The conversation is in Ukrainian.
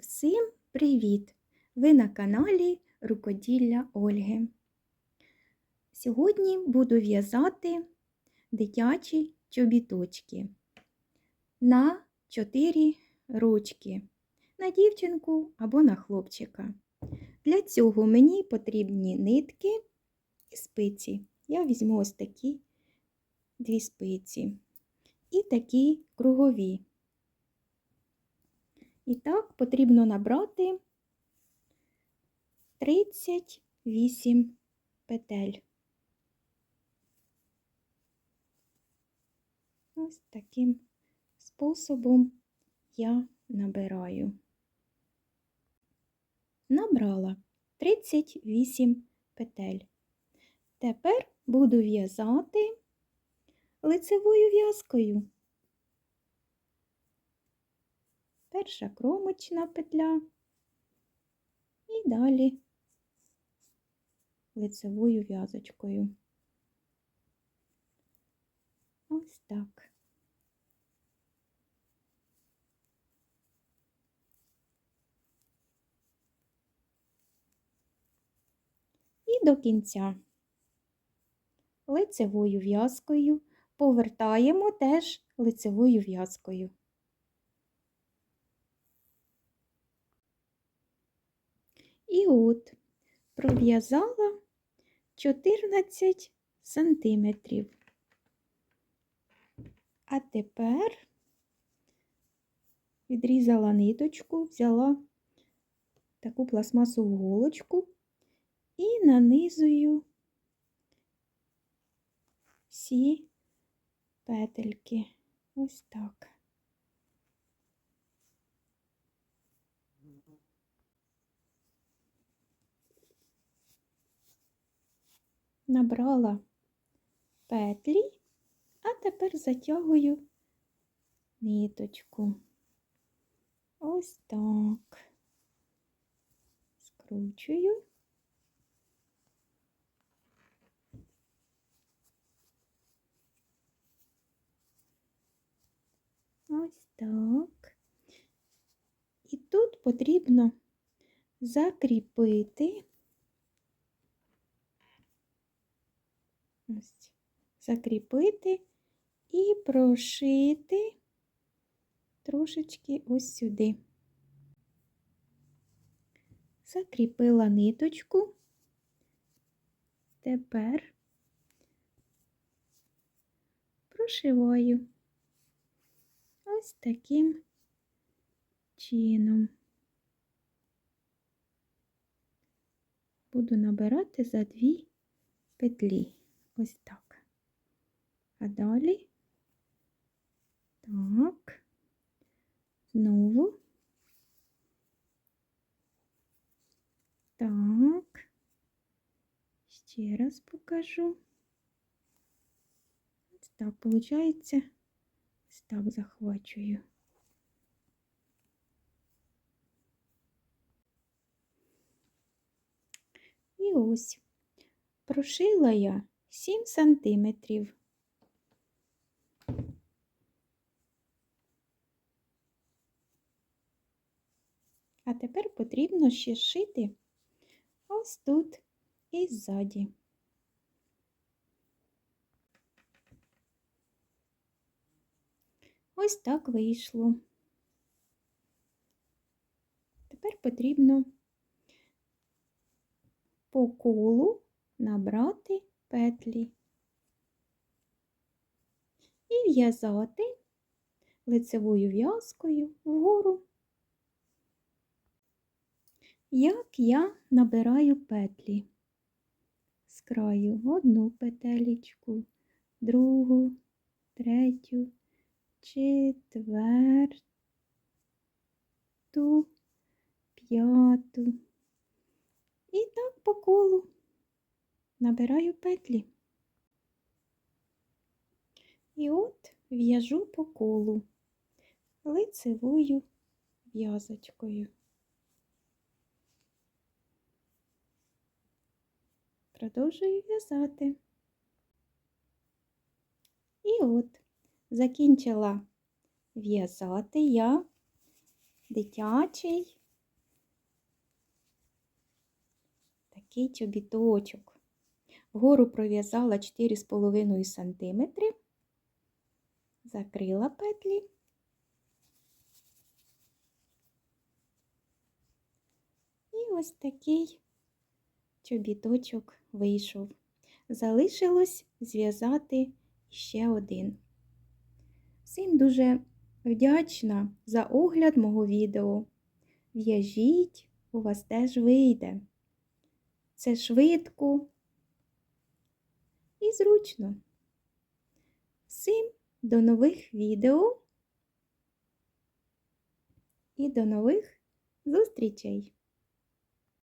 Всім привіт! Ви на каналі Рукоділля Ольги. Сьогодні буду в'язати дитячі чобіточки на 4 ручки, на дівчинку або на хлопчика. Для цього мені потрібні нитки і спиці. Я візьму ось такі дві спиці і такі кругові. І так потрібно набрати 38 петель. Ось таким способом я набираю. Набрала 38 петель. Тепер буду в'язати лицевою в'язкою. Перша кромочна петля і далі лицевою в'язочкою. Ось так. І до кінця лицевою в'язкою повертаємо теж лицевою в'язкою. І от пров'язала 14 сантиметрів. А тепер відрізала ниточку, взяла таку пластмасову голочку і нанизую всі петельки. Ось так. Набрала петлі, а тепер затягую ниточку. Ось так. Скручую. Ось так. І тут потрібно закріпити ось закріпити і прошити трошечки ось сюди. Закріпила ниточку, тепер прошиваю ось таким чином. Буду набирати за дві петлі. Ось так. А далі так, знову. Так, ще раз покажу. Ось так, виходить, ось так захвачую. І ось прошила я 7 сантиметрів. А тепер потрібно ще шити ось тут і ззаді. Ось так вийшло. Тепер потрібно по колу набрати петлі і в'язати лицевою в'язкою вгору. Як я набираю петлі з краю одну петелечку, другу, третю, четверту, п'яту. І так по колу набираю петлі. І от в'яжу по колу лицевою в'язочкою. Продовжую в'язати. І от закінчила в'язати я дитячий такий чобіточок. Вгору пров'язала 4,5 см, закрила петлі. І ось такий чобіточок вийшов. Залишилось зв'язати ще один. Всім дуже вдячна за огляд мого відео. В'яжіть, у вас теж вийде. Це швидко зручно. Всім до нових відео і до нових зустрічей!